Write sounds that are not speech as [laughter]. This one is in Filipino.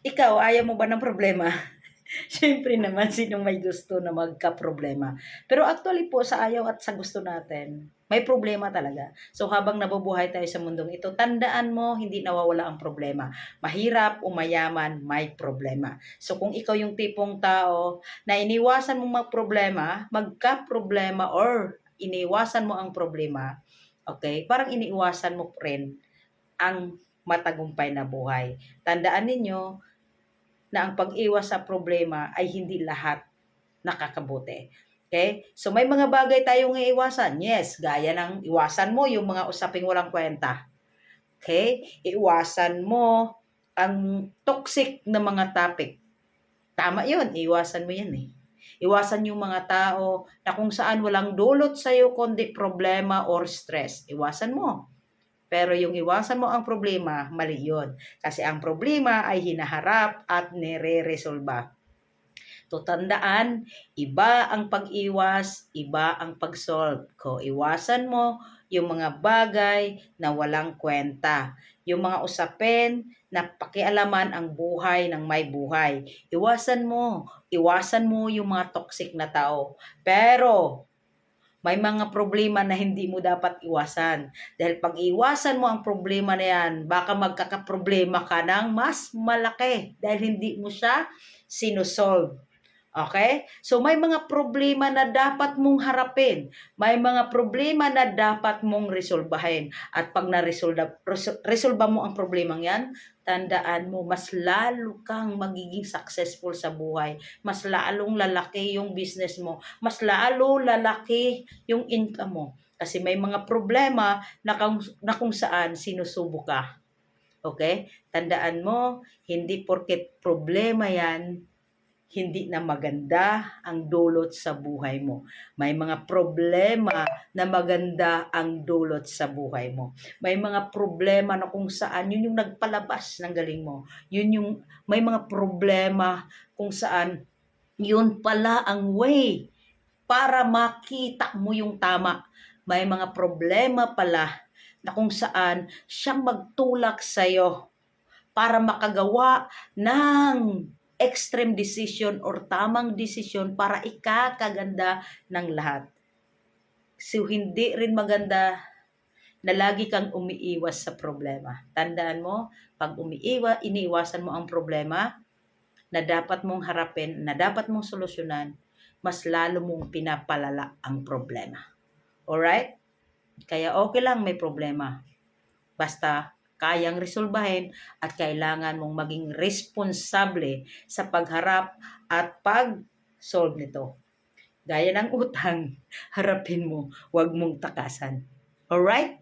ikaw, ayaw mo ba ng problema? [laughs] Siyempre naman, sinong may gusto na magka-problema. Pero actually po, sa ayaw at sa gusto natin, may problema talaga. So habang nabubuhay tayo sa mundong ito, tandaan mo, hindi nawawala ang problema. Mahirap o mayaman, may problema. So kung ikaw yung tipong tao na iniwasan mong magproblema, magka-problema or iniwasan mo ang problema, okay, parang iniiwasan mo rin ang matagumpay na buhay. Tandaan ninyo na ang pag-iwas sa problema ay hindi lahat nakakabuti. Okay? So may mga bagay tayong iiwasan. Yes, gaya ng iwasan mo yung mga usaping walang kwenta. Okay? Iwasan mo ang toxic na mga topic. Tama yun, iwasan mo yan eh. Iwasan yung mga tao na kung saan walang dulot sa'yo kundi problema or stress. Iwasan mo. Pero yung iwasan mo ang problema, mali yun. Kasi ang problema ay hinaharap at nire-resolba. Tutandaan, iba ang pag-iwas, iba ang pag-solve. Ko iwasan mo yung mga bagay na walang kwenta. Yung mga usapin na pakialaman ang buhay ng may buhay. Iwasan mo. Iwasan mo yung mga toxic na tao. Pero, may mga problema na hindi mo dapat iwasan. Dahil pag iwasan mo ang problema na yan, baka magkakaproblema ka ng mas malaki dahil hindi mo siya sinusolve. Okay? So may mga problema na dapat mong harapin. May mga problema na dapat mong resolbahin. At pag na-resolve resolba mo ang problemang yan, tandaan mo, mas lalo kang magiging successful sa buhay. Mas lalong lalaki yung business mo. Mas lalo lalaki yung income mo. Kasi may mga problema na kung, na kung saan sinusubo ka. Okay? Tandaan mo, hindi porket problema yan, hindi na maganda ang dulot sa buhay mo. May mga problema na maganda ang dulot sa buhay mo. May mga problema na kung saan yun yung nagpalabas ng galing mo. Yun yung may mga problema kung saan yun pala ang way para makita mo yung tama. May mga problema pala na kung saan siyang magtulak sa'yo para makagawa ng extreme decision or tamang decision para ikakaganda ng lahat. So, hindi rin maganda na lagi kang umiiwas sa problema. Tandaan mo, pag umiiwa, iniiwasan mo ang problema na dapat mong harapin, na dapat mong solusyonan, mas lalo mong pinapalala ang problema. Alright? Kaya okay lang may problema. Basta kayang resolbahin at kailangan mong maging responsable sa pagharap at pag-solve nito. Gaya ng utang, [laughs] harapin mo, huwag mong takasan. Alright?